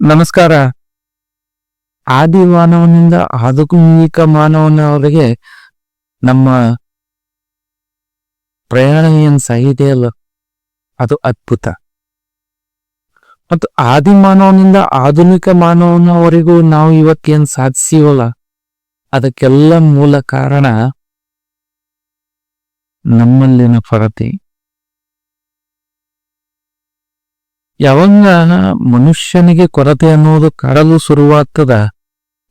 ನಮಸ್ಕಾರ. ಆದಿ ಮಾನವನಿಂದ ಆಧುನಿಕ ಮಾನವನವರೆಗೆ ನಮ್ಮ ಪ್ರಯಾಣ ಏನ್ ಸಾಗಿದೆಯಲ್ಲ ಅದು ಅದ್ಭುತ. ಮತ್ತು ಆದಿ ಮಾನವನಿಂದ ಆಧುನಿಕ ಮಾನವನವರೆಗೂ ನಾವು ಇವತ್ತೇನ್ ಸಾಧಿಸಿವಲ್ಲ, ಅದಕ್ಕೆಲ್ಲ ಮೂಲ ಕಾರಣ ನಮ್ಮಲ್ಲಿನ ಕೊರತೆ ಯಾವಾಗ ಮನುಷ್ಯನಿಗೆ ಕೊರತೆ ಅನ್ನೋದು ಕಾಡಲು ಶುರುವಾಗ್ತದ,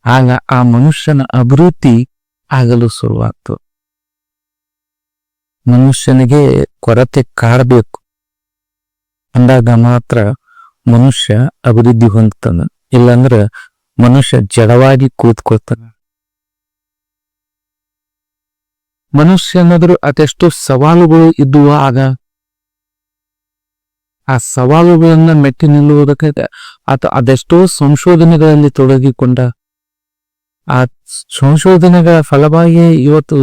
ಆಗ ಆ ಮನುಷ್ಯನ ಅಭಿವೃದ್ಧಿ ಆಗಲು ಶುರುವಾಗ್ತದೆ ಮನುಷ್ಯನಿಗೆ ಕೊರತೆ ಕಾಡಬೇಕು. ಅಂದಾಗ ಮಾತ್ರ ಮನುಷ್ಯ ಅಭಿವೃದ್ಧಿ ಹೊಂದ್ತಾನ. ಇಲ್ಲಾಂದ್ರ ಮನುಷ್ಯ ಜಡವಾಗಿ ಕೂತ್ಕೊಳ್ತಾನ. ಮನುಷ್ಯನಾದ್ರೂ ಅದೆಷ್ಟು ಸವಾಲುಗಳು ಇದ್ದುವ ಆಗ ಆ ಸವಾಲುಗಳನ್ನ ಮೆಟ್ಟಿ ನಿಲ್ಲುವುದಕ್ಕೆ ಆತ ಅದೆಷ್ಟೋ ಸಂಶೋಧನೆಗಳಲ್ಲಿ ತೊಡಗಿಕೊಂಡ. ಆ ಸಂಶೋಧನೆಗಳ ಫಲವಾಗಿ ಇವತ್ತು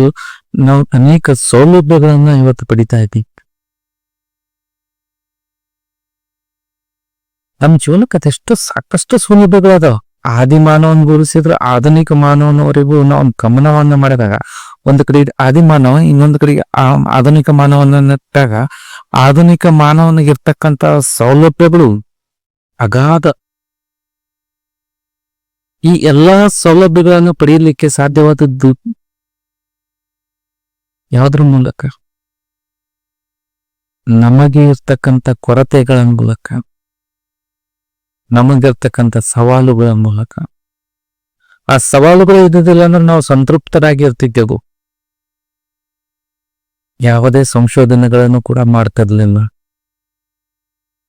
ನಾವು ಅನೇಕ ಸೌಲಭ್ಯಗಳನ್ನ ಇವತ್ತು ಪಡಿತಾ ಇದ್ದೀವಿ. ನಮ್ಮ ಜೀವನಕ್ಕೆ ಅದೆಷ್ಟು ಸಾಕಷ್ಟು ಸೌಲಭ್ಯಗಳಾದವು. ಆದಿ ಮಾನವನ್ ಗುರುಸಿದ್ರೆ ಆಧುನಿಕ ಮಾನವನವರೆಗೂ ನಾವು ಗಮನವನ್ನ ಮಾಡಿದಾಗ ಒಂದು ಕಡೆ ಆದಿ ಮಾನವ ಇನ್ನೊಂದು ಕಡೆ ಆಧುನಿಕ ಮಾನವನ ನೆಟ್ಟಾಗ ಆಧುನಿಕ ಮಾನವನಿಗಿರ್ತಕ್ಕಂತ ಸೌಲಭ್ಯಗಳು ಅಗಾಧ. ಈ ಎಲ್ಲಾ ಸೌಲಭ್ಯಗಳನ್ನು ಪಡೆಯಲಿಕ್ಕೆ ಸಾಧ್ಯವಾದದ್ದು ಯಾವುದ್ರ ಮೂಲಕ? ನಮಗೆ ಇರ್ತಕ್ಕಂಥ ಕೊರತೆಗಳ ಮೂಲಕ, ನಮಗಿರ್ತಕ್ಕಂಥ ಸವಾಲುಗಳ ಮೂಲಕ. ಆ ಸವಾಲುಗಳು ಇದ್ದಿದ್ದಿಲ್ಲ ಅಂದ್ರೆ ನಾವು ಸಂತೃಪ್ತರಾಗಿ ಇರ್ತಿದ್ದೆವು. ಯಾವುದೇ ಸಂಶೋಧನೆಗಳನ್ನು ಕೂಡ ಮಾಡ್ತಿರ್ಲಿಲ್ಲ.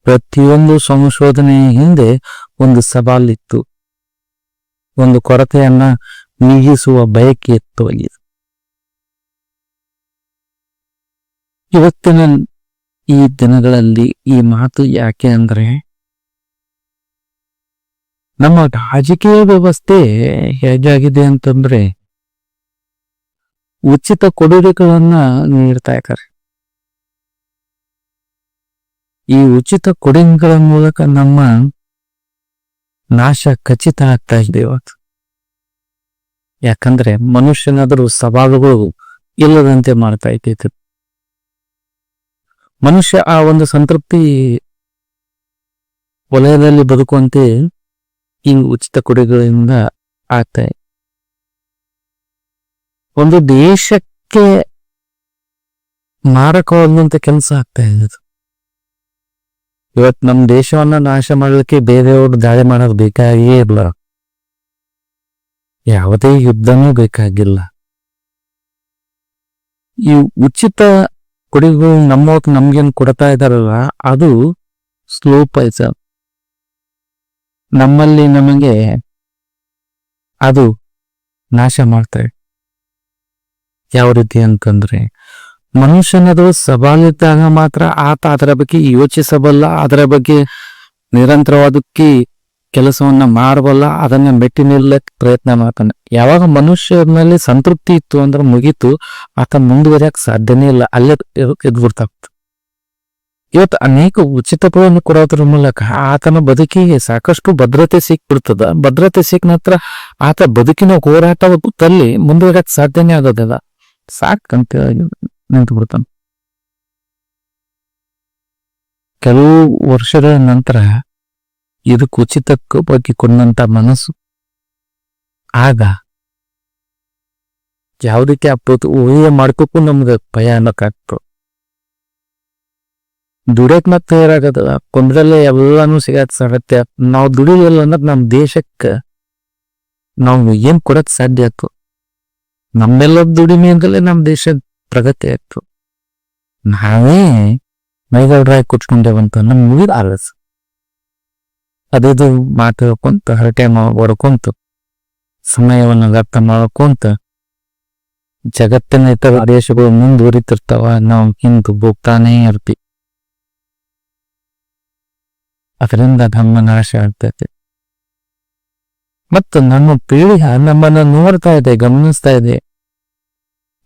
ಪ್ರತಿಯೊಂದು ಸಂಶೋಧನೆ ಹಿಂದೆ ಒಂದು ಸವಾಲಿತ್ತು. ಒಂದು ಕೊರತೆಯನ್ನ ನೀಗಿಸುವ ಬಯಕೆ ಇತ್ತು ಇವತ್ತಿನ ಈ ದಿನಗಳಲ್ಲಿ ಈ ಮಾತು ಯಾಕೆ ಅಂದ್ರೆ, ನಮ್ಮ ರಾಜಕೀಯ ವ್ಯವಸ್ಥೆ ಹೇಗಾಗಿದೆ ಅಂತಂದ್ರೆ ಉಚಿತ ಕೊಡುಗೆಗಳನ್ನ ನೀಡ್ತಾ ಇದ್ದಾರೆ. ಈ ಉಚಿತ ಕೊಡುಗೆಗಳ ಮೂಲಕ ನಮ್ಮ ನಾಶ ಖಚಿತ ಆಗ್ತಾ ಇದೆ ಇವತ್ತು. ಯಾಕಂದ್ರೆ ಮನುಷ್ಯನಾದರೂ ಸವಾಲುಗಳು ಇಲ್ಲದಂತೆ ಮಾಡ್ತಾ ಇದ್ದಿತ್ತು ಮನುಷ್ಯ ಆ ಒಂದು ಸಂತೃಪ್ತಿ ವಲಯದಲ್ಲಿ ಬದುಕುವಂತೆ ಈ ಉಚಿತ ಕೊಡುಗೆಗಳಿಂದ ಆಗ್ತಾ ಇದೆ ಒಂದು ದೇಶಕ್ಕೆ ಮಾರಕವಾದಂತ ಕೆಲಸ ಆಗ್ತಾ ಇದೆ ಇವತ್ತು ನಮ್ಮ ದೇಶವನ್ನ ನಾಶ ಮಾಡಲಿಕ್ಕೆ ಬೇರೆಯವರು ದಾಳಿ ಮಾಡೋದು ಬೇಕಾಗಿಯೇ ಇಲ್ಲ. ಯಾವುದೇ ಯುದ್ಧನೂ ಬೇಕಾಗಿಲ್ಲ. ಈ ಉಚಿತ ಕೊಡುಗೆಗಳು ನಮ್ಮ ನಮ್ಗೇನ್ ಕೊಡ್ತಾ ಇದಾರಲ್ಲ ಅದು ಸ್ಲೋ ಪೈಸ ನಮ್ಮಲ್ಲಿ ನಮಗೆ ಅದು ನಾಶ ಮಾಡ್ತವೆ ಯಾವ ರೀತಿ ಅಂತಂದ್ರೆ, ಮನುಷ್ಯನದು ಸವಾಲಿದ್ದಾಗ ಮಾತ್ರ ಆತ ಅದರ ಬಗ್ಗೆ ಯೋಚಿಸಬಲ್ಲ, ಅದರ ಬಗ್ಗೆ ನಿರಂತರವಾದಕ್ಕೆ ಕೆಲಸವನ್ನ ಮಾಡಬಲ್ಲ, ಅದನ್ನ ಮೆಟ್ಟಿ ನಿಲ್ಲಕ್ ಪ್ರಯತ್ನ ಮಾಡ್ತಾನೆ. ಯಾವಾಗ ಮನುಷ್ಯನಲ್ಲಿ ಸಂತೃಪ್ತಿ ಇತ್ತು ಅಂದ್ರೆ ಮುಗೀತು, ಆತ ಮುಂದುವರಿಯಕ್ ಸಾಧ್ಯನೇ ಇಲ್ಲ. ಅಲ್ಲೇ ಎದ್ಬಿಡ್ತಾ ಇವತ್ತು ಅನೇಕ ಉಚಿತಗಳನ್ನು ಕೊಡೋದ್ರ ಮೂಲಕ ಆತನ ಬದುಕಿಗೆ ಸಾಕಷ್ಟು ಭದ್ರತೆ ಸಿಕ್ಬಿಡ್ತದ. ಭದ್ರತೆ ಸಿಕ್ಕ ನಂತರ ಆತ ಬದುಕಿನ ಹೋರಾಟದಲ್ಲಿ ಮುಂದುವರಿಯಕ್ ಸಾಧ್ಯನೇ ಆಗೋದಿಲ್ಲ ಸಾಕಂತ ನಿಂತು ಬಿಡ್ತಾನೆ. ಕೆಲವು ವರ್ಷದ ನಂತರ ಇದಕ್ಕೆ ಉಚಿತಕ್ಕೆ ಬಗ್ಗೆ ಕೊಂಡಂತ ಮನಸ್ಸು ಆಗ ಯಾವುದಕ್ಕೆ ಅಪ್ಪತ್ತು ಊಹೆ ಮಾಡ್ಕೋಕ್ಕೂ ನಮ್ಗೆ ಭಯ ಆಗ್ತದೆ ದುಡಿಯಕ್ ಮತ್ತೆ ತಯಾರಾಗದ ಕೊಂದ್ರಲ್ಲೇ ಎಲ್ಲಾನು ಸಿಗತ್ ಸಾಗತ್ತೆ. ನಾವು ದುಡಿಯಲ್ಲ ಅನ್ನೋದು ನಮ್ ದೇಶಕ್ಕ ನಾವು ಏನ್ ಕೊಡಕ್ ಸಾಧ್ಯ ಆಯ್ತು? ನಮ್ಮೆಲ್ಲ ದುಡಿಮೆಯಿಂದಲೇ ನಮ್ಮ ದೇಶದ ಪ್ರಗತಿ ಆಯ್ತು. ನಾವೇ ಮೈಗೌಡ್ರಾಗಿ ಕುತ್ಕೊಂಡೇವಂತ ನಮ್ ಮುಗಿದ ಆಲಸ್ ಅದೇದು ಮಾತು ಹೇಳ್ಕೊಂತ, ಹರಟೆ ಹೊಡ್ಕೊಂತ, ಸಮಯವನ್ನು ವ್ಯರ್ಥ ಮಾಡ್ಕೊಂತ, ಜಗತ್ತಿನ ಇತರ ದೇಶಗಳು ಮುಂದುವರಿತಿರ್ತಾವ, ನಾವು ಹಿಂದೆ ಹೋಗ್ತಾನೇ ಇರ್ತಿ. ಅದರಿಂದ ನಮ್ಮ ನಾಶ ಆಗ್ತೈತೆ. ಮತ್ತು ನಮ್ಮ ಪೀಳಿಗೆ ನಮ್ಮನ್ನ ನೋಡ್ತಾ ಇದೆ, ಗಮನಿಸ್ತಾ ಇದೆ.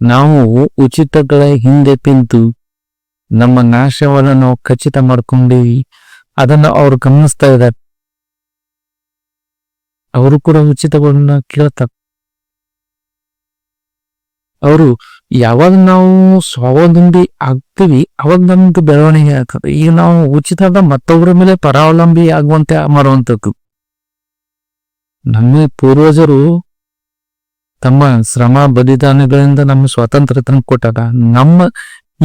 ನಾವು ಉಚಿತಗಳ ಹಿಂದೆ ನಿಂತು ನಮ್ಮ ನಾಶವನ್ನು ನಾವು ಖಚಿತ ಮಾಡ್ಕೊಂಡಿವಿ. ಅದನ್ನ ಅವರು ಗಮನಿಸ್ತಾ ಇದ್ದಾರೆ. ಅವರು ಕೂಡ ಉಚಿತಗಳನ್ನ ಕೇಳ್ತಾರೆ. ಅವರು ಯಾವಾಗ ನಾವು ಸ್ವಾವಲಂಬಿ ಆಗ್ತೀವಿ, ಅವಾಗ ನಮ್ದು ಬೆಳವಣಿಗೆ ಆಗ್ತದೆ. ಈಗ ನಾವು ಉಚಿತದ ಮತ್ತೊಬ್ಬರ ಮೇಲೆ ಪರಾವಲಂಬಿ ಆಗುವಂತೆ ಮಾಡುವಂಥದ್ದು. ನಮ್ಮ ಪೂರ್ವಜರು ತಮ್ಮ ಶ್ರಮ ಬಲಿದಾನಗಳಿಂದ ನಮ್ಮ ಸ್ವಾತಂತ್ರ್ಯ ತಂದು ಕೊಟ್ಟಾರ ನಮ್ಮ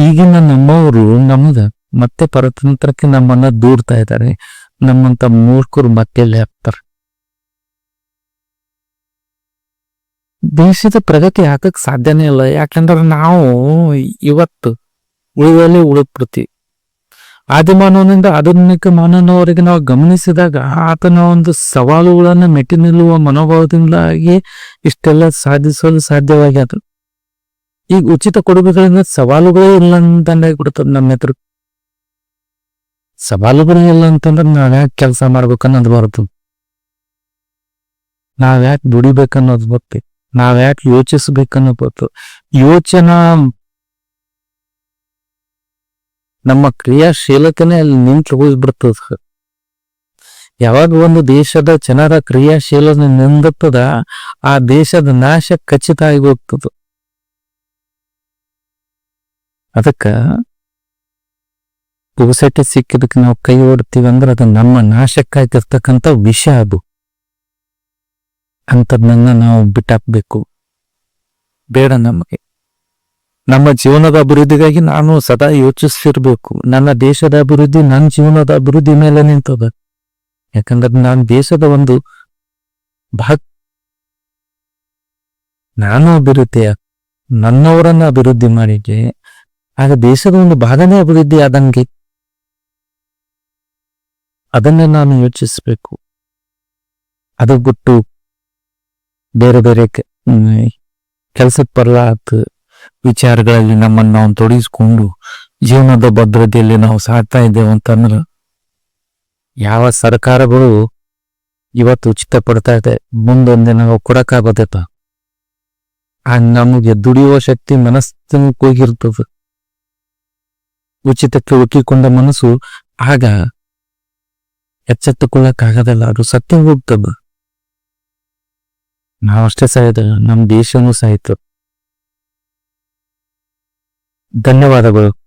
ಈಗಿನ ನಮ್ಮವರು ನಮ್ದ ಮತ್ತೆ ಪರತಂತ್ರಕ್ಕೆ ನಮ್ಮನ್ನ ದೂರ್ತಾ ಇದ್ದಾರೆ. ನಮ್ಮಂತ ಮೂರ್ಖರು ಮತ್ತೆ ಹಾಕ್ತಾರೆ ದೇಶದ ಪ್ರಗತಿ ಹಾಕಕ್ ಸಾಧ್ಯನೇ ಇಲ್ಲ. ಯಾಕಂದ್ರೆ ನಾವು ಇವತ್ತು ಉಳಿದಲ್ಲಿ ಉಳಿದ್ಬಿಡ್ತೀವಿ. ಆದಿಮಾನವನಿಂದ ಆಧುನಿಕ ಮಾನವನವರೆಗೆ ನಾವು ಗಮನಿಸಿದಾಗ ಆತನ ಒಂದು ಸವಾಲುಗಳನ್ನ ಮೆಟ್ಟಿ ನಿಲ್ಲುವ ಮನೋಭಾವದಿಂದಾಗಿ ಇಷ್ಟೆಲ್ಲ ಸಾಧಿಸಲು ಸಾಧ್ಯವಾಗ್ಯದ. ಈಗ ಉಚಿತ ಕೊಡುಗೆಗಳಿಂದ ಸವಾಲುಗಳೇ ಇಲ್ಲ ಅಂತಂದಾಗ್ಬಿಡ್ತದ ನಮ್ಮ ಎದುರು. ಸವಾಲುಗಳೇ ಇಲ್ಲ ಅಂತಂದ್ರೆ ನಾವ್ ಯಾಕೆ ಕೆಲಸ ಮಾಡ್ಬೇಕನ್ನೋದು ಬರುತ್ತೆ. ನಾವ್ ಯಾಕೆ ದುಡಿಬೇಕನ್ನೋದು ಬರ್ತೀವಿ ನಾವ್ ಯಾಕೆ ಯೋಚಿಸ್ಬೇಕನ್ನೋ ಬರ್ತದೆ ಯೋಚನಾ ನಮ್ಮ ಕ್ರಿಯಾಶೀಲತೆನೆ ಅಲ್ಲಿ ನಿಂತು ಹೋಗ್ಬಿಡ್ತದ ಯಾವಾಗ ಒಂದು ದೇಶದ ಜನರ ಕ್ರಿಯಾಶೀಲತೆ ನಿಂದತ್ತದ, ಆ ದೇಶದ ನಾಶ ಖಚಿತ ಆಗಿ ಹೋಗ್ತದ. ಅದಕ್ಕ ಪುಗಸಟ್ಟೆ ಸಿಕ್ಕಿದಕ್ಕೆ ನಾವು ಕೈ ಓಡ್ತೀವಿ ಅಂದ್ರೆ ಅದು ನಮ್ಮ ನಾಶಕ್ಕಾಗಿರ್ತಕ್ಕಂಥ ವಿಷ ಅದು. ಅಂತದನ್ನ ನಾವು ಬಿಟ್ಟಾಕ್ಬೇಕು. ಬೇಡ ನಮಗೆ. ನಮ್ಮ ಜೀವನದ ಅಭಿವೃದ್ಧಿಗಾಗಿ ನಾನು ಸದಾ ಯೋಚಿಸ್ತಿರ್ಬೇಕು ನನ್ನ ದೇಶದ ಅಭಿವೃದ್ಧಿ ನನ್ನ ಜೀವನದ ಅಭಿವೃದ್ಧಿ ಮೇಲೆ ನಿಂತದ. ಯಾಕಂದ್ರೆ ನಾನು ದೇಶದ ಒಂದು ಭಾಗ ನಾನು ಅಭಿವೃದ್ಧಿ ನನ್ನವರನ್ನ ಅಭಿವೃದ್ಧಿ ಮಾಡಿದ್ದೆ. ಆಗ ದೇಶದ ಒಂದು ಭಾಗನೇ ಅಭಿವೃದ್ಧಿ ಆದಂಗೆ ಅದನ್ನೇ ನಾನು ಯೋಚಿಸ್ಬೇಕು. ಅದು ಬಿಟ್ಟು ಬೇರೆ ಬೇರೆ ಕೆಲಸಕ್ಕೆ ಬರಲಾತ. ವಿಚಾರಗಳಲ್ಲಿ ನಮ್ಮನ್ನು ನಾವು ತೊಡಗಿಸ್ಕೊಂಡು ಜೀವನದ ಭದ್ರತೆಯಲ್ಲಿ ನಾವು ಸಾಕ್ತಾ ಇದ್ದೇವೆ ಅಂತಂದ್ರೆ ಯಾವ ಸರ್ಕಾರಗಳು ಇವತ್ತು ಉಚಿತ ಪಡ್ತಾ ಇದೆ, ಮುಂದೊಂದು ನಾವು ಕೊಡಕ್ಕಾಗೋದಪ್ಪ ಆ ನಮಗೆ ದುಡಿಯುವ ಶಕ್ತಿ ಮನಸ್ಸಿನ ಹೋಗಿರ್ತದೆ ಉಚಿತಕ್ಕೆ ಒಕ್ಕಿಕೊಂಡ ಮನಸ್ಸು ಆಗ ಎಚ್ಚೆತ್ತುಕೊಳ್ಳಕ್ಕಾಗದಲ್ಲ, ಅದು ಸತ್ಯ ಹೋಗ್ತದ. ನಾವಷ್ಟೇ ಸಾಯಿದ ನಮ್ಮ ದೇಶನೂ ಸಾಯ್ತು ಧನ್ಯವಾದಗಳು.